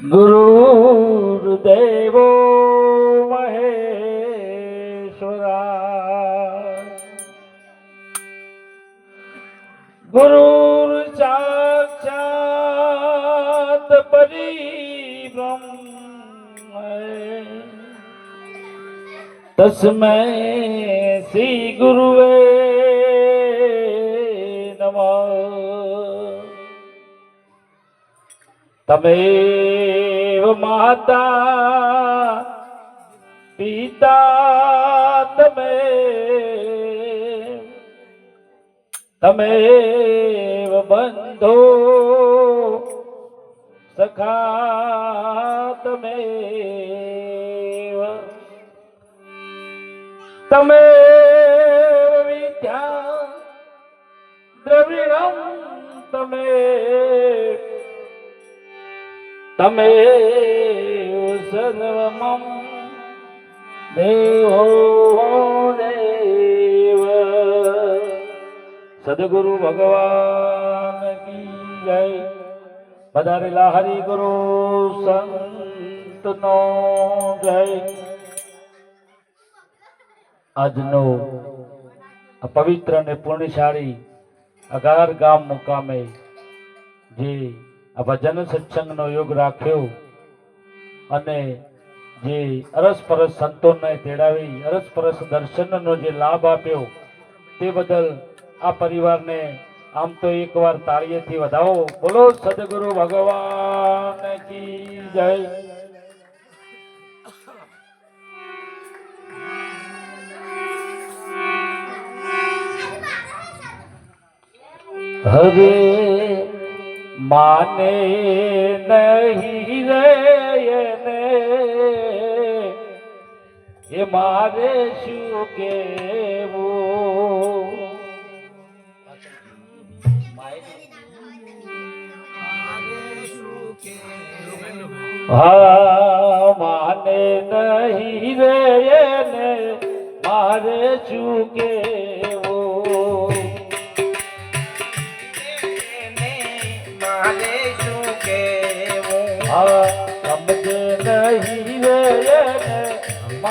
ગુરુર્દેવો મહેશ્વરા ગુરુર સાક્ષાત પરિબ્રહ્મ તસ્મૈ શ્રી ગુરુવે તમેવ માતા પિતા તમે તમેવ બંધો સખા તમે તમે વિદ્યા દ્રવિણમ તમે તમે સર્વમમ દેવો દેવ. સદગુરુ ભગવાન કી જય. પધારેલા હરિગુરુ સંતનો જય. આજનો પવિત્ર અને પુણ્યશાળી અગાર ગામ મુકામે જે આ ભજન સત્સંગનો યોગ રાખ્યો અને જે અરસપરસ સંતોને તેડાવી અરસપરસ દર્શનનો જે લાભ આપ્યો તે બદલ આ પરિવારને આમ તો એકવાર તાળીએથી વધાવો. બોલો સદગુરુ ભગવાન કી જય. હવે માને નહીં રે એ મારે શું કેવું? હા માને નહીં રે મારે શું કેવું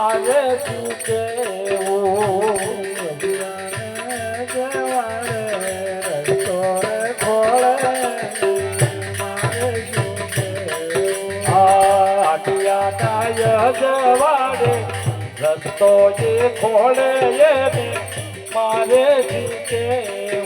મારે કેવું જવારે રસ્તો જે ખોલે મારે શું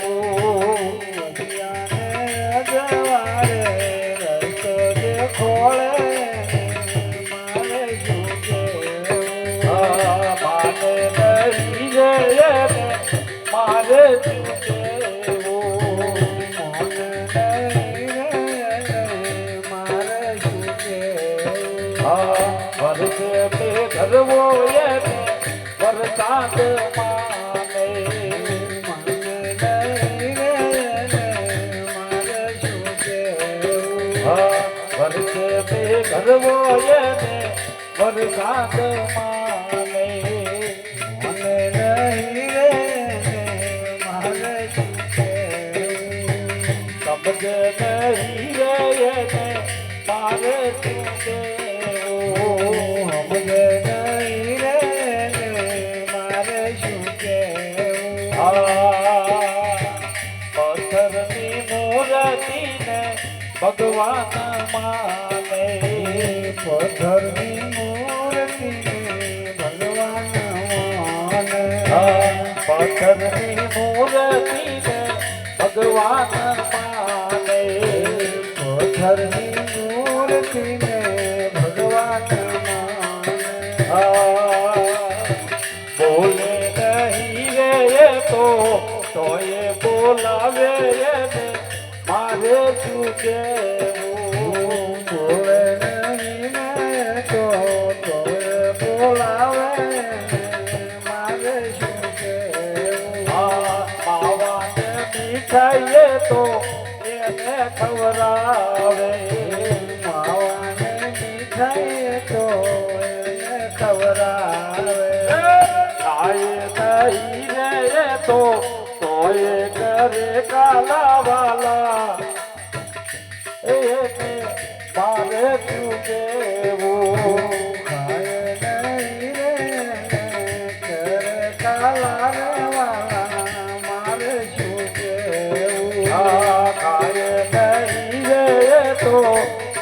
બે ઘરવો એને વરસાદ બે ઘરવો એને વરસાદ માને મને નહીં રે મારે શું માને પથ્થરની મૂર્તિને ભગવાન માને પથ્થરની મૂર્તિને ભગવાન માને પથ્થરની મૂર્તિને ભગવાન માને. બોલે નહીં રે તો, તોય બોલાવે એને. મારે શું ખવરાવે માવાને મીઠાઈ તો ખવરાવે ખાય નહીં રે તો તોય કરે કાલા વાલા એ મારે ચૂકે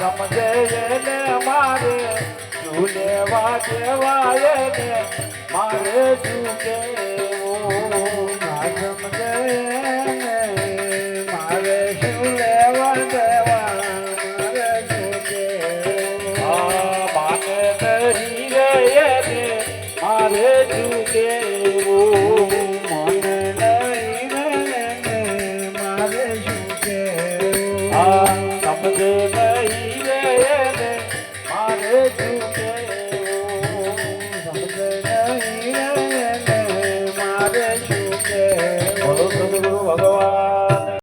સમજે એને મારે ઝૂલેવા દેવાય ને મારે ઝૂકે. મારે ઝૂકે. સમજે রে